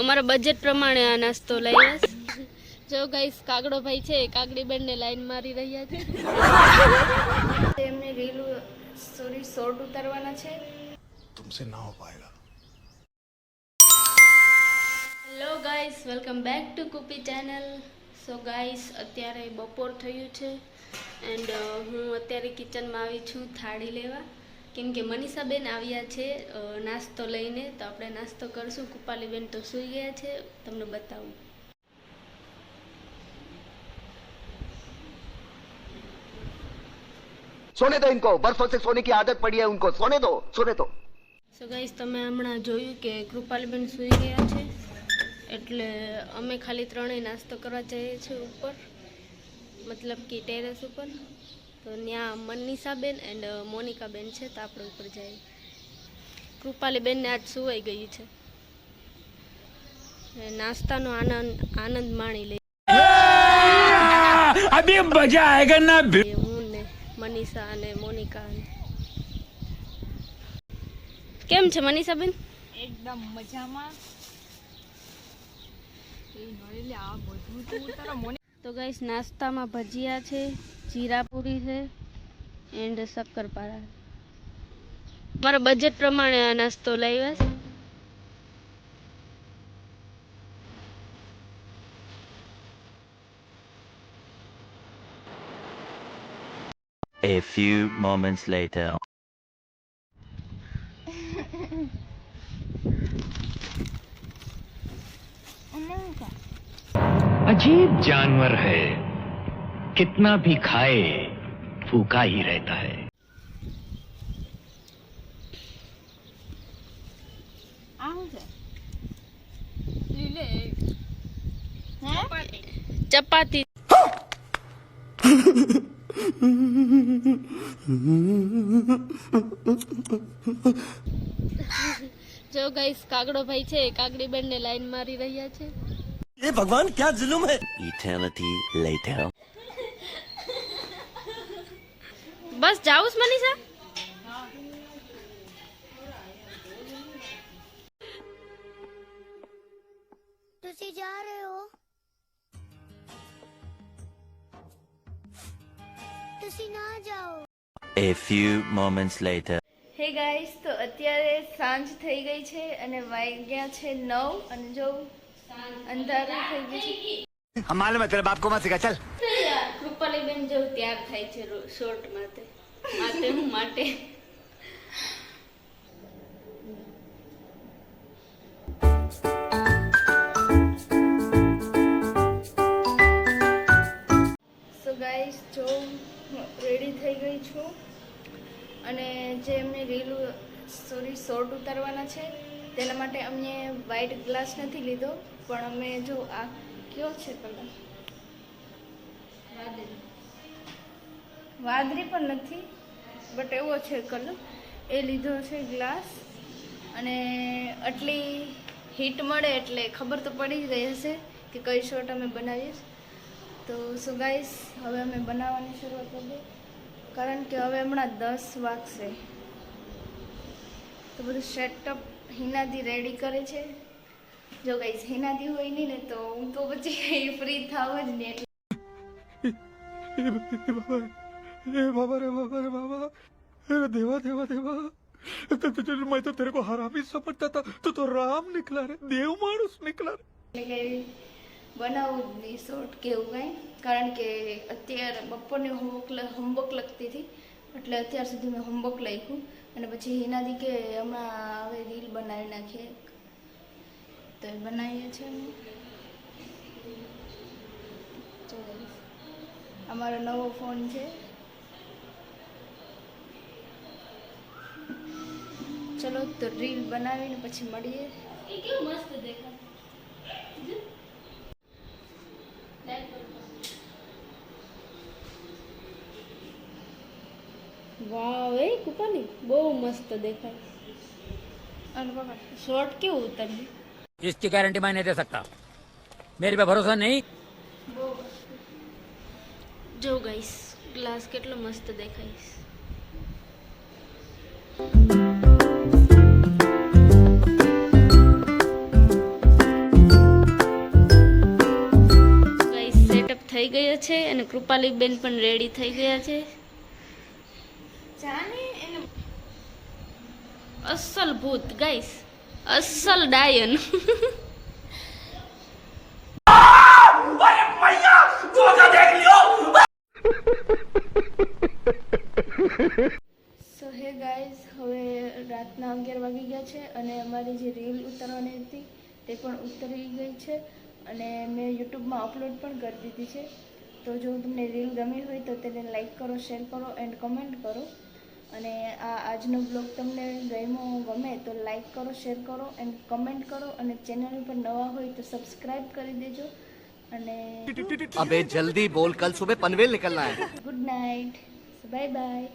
અમારા બજેટ પ્રમાણે આ નાસ્તો લઈએ જો ગાઈસ કાગડો ભાઈ છે કાગડી બેનને લાઈન મારી રહ્યા છે. એમને રીલ સોરી શોર્ટ ઉતારવાના છે. તુમસે ના હો પાએગા hello guys welcome back to Kupi channel so guys અત્યારે બપોર થયું છે એન્ડ હું અત્યારે કિચનમાં આવી છું થાળી લેવા. કેમ કે મનીષાબેન આવ્યા છે નાસ્તો લઈને તો આપણે નાસ્તો કરશું. કૃપાલીબેન તો સુઈ ગયા છે. તમને બતાવું. સોને દો ઇનકો. બરસો સે સોને કી આદત પડી હે ઉનકો. સોને દો સોને દો. સો ગાઈસ તમે હમણાં જોયું કે કૃપાલીબેન સુઈ ગયા છે. એટલે અમે ખાલી ત્રણેય નાસ્તો કરવા જઈએ છીએ ઉપર. મતલબ કે ટેરેસ ઉપર. તો ત્યાં મનીષાબેન એન્ડ મોનિકાબેન છે તો આપણે ઉપર જાય કૃપાલીબેનને આજ સુવાઈ ગયું છે. નાસ્તાનો આનંદ આનંદ માણી લે. મનીષા અને મોનિકા એકદમ મજામાં. તો ગાઈસ નાસ્તામાં ભજીયા છે જીરાપુરી છે એન્ડ શક્કરપારા. મારા બજેટ પ્રમાણે આ નાસ્તો લાવ્યા છે. A few moments later. अजीब जानवर है कितना भी खाए भूखा ही रहता है આ શું છે લીલે હે ચપાતી જો ગાઈસ કાગડો ભાઈ છે કાગડી બેન ને લાઈન મારી રહ્યા છે ये भगवान क्या जुलुम है Eternity later. બસ જાઉં છું મનીષા ਤੁਸੀਂ ਜਾ ਰਹੇ ਹੋ ਤੁਸੀਂ ਨਾ ਜਾਓ A few moments later. Hey guys તો અત્યારે સાંજ થઈ ગઈ છે અને વાગ્યા છે નવ અને જો અંધારું થઈ ગયું બાપ કોમાં શીખા ચાલ. કૃપાલી બેન જેવું તૈયાર થાય છે શોર્ટ માટે. માટે હું માટે. ગાઈસ જો રેડી થઈ ગઈ છું અને જે એમને રીલ સોરી શોર્ટ ઉતારવાના છે તેના માટે અમને વ્હાઇટ ગ્લાસ નથી લીધો, પણ અમે જો આ કયો છે કલર વાદળી પણ નથી બટ એવો છે કલર એ લીધો છે ગ્લાસ અને આટલી હીટ મળે એટલે ખબર તો પડી જ ગઈ હશે કે કઈ શોટ અમે બનાવીએ. તો સો ગાઈસ હવે અમે બનાવવાની શરૂઆત કરીએ કારણ કે હવે હમણાં દસ વાગશે. તો બધું સેટઅપ હિનાદી રેડી કરે છે. જો ગાઈસ હિનાદી હોય નહીં ને તો હું તો પછી ફ્રી થાવ જ ને એટલે બાબા રે બાબા રે બાબા અરે દેવા દેવા દેવા. મેં તો તેરે કો હરામી તો રામ નીકળા રે. દેવ માણસ નીકળા રે. બનાવું જ નહીં કેવું કાંઈ. કારણ કે અત્યારે બપોરને હોમવર્ક હોમવર્ક લગતી હતી. એટલે અત્યાર સુધી મેં હોમવર્ક લખ્યું અને પછી એનાથી કે હમણાં હવે રીલ બનાવી નાખીએ તો એ બનાવીએ છીએ અમારો નવો ફોન છે. ચલો તો રીલ બનાવીને પછી મળીએ. કેવું મસ્ત દેખાય. વાવ એ કૃપાલી બહુ મસ્ત દેખાય. શોર્ટ કેવું ઉતર્યું इसकी गारंटी मैं नहीं दे सकता मेरे पे भरोसा नहीं જો ગાઈસ ગ્લાસ કેટલો મસ્ત દેખાઈશ થઈ ગયો છે અને કૃપાલી બેન પણ રેડી થઈ ગયા છે. જાને એને અસલ ભૂત ગાઈસ અસલ ડાયન. સો હે ગાઈઝ હવે રાતના અગિયાર વાગી ગયા છે અને અમારી જે રીલ ઉતારવાની હતી તે પણ ઉતરી ગઈ છે અને મેં યુટ્યુબમાં અપલોડ પણ કરી દીધી છે. તો જો તમને રીલ ગમી હોય તો તેને લાઈક કરો શેર કરો એન્ડ કમેન્ટ કરો. અને આ આજનો બ્લોગ તમને ગમ્યો ગમે તો લાઈક કરો શેર કરો એન્ડ કમેન્ટ કરો અને ચેનલ ઉપર નવા હોય તો સબસ્ક્રાઇબ કરી દેજો અને અબે જલ્દી બોલ કલ સુબે પનવેલ નીકળના હે. Good night bye bye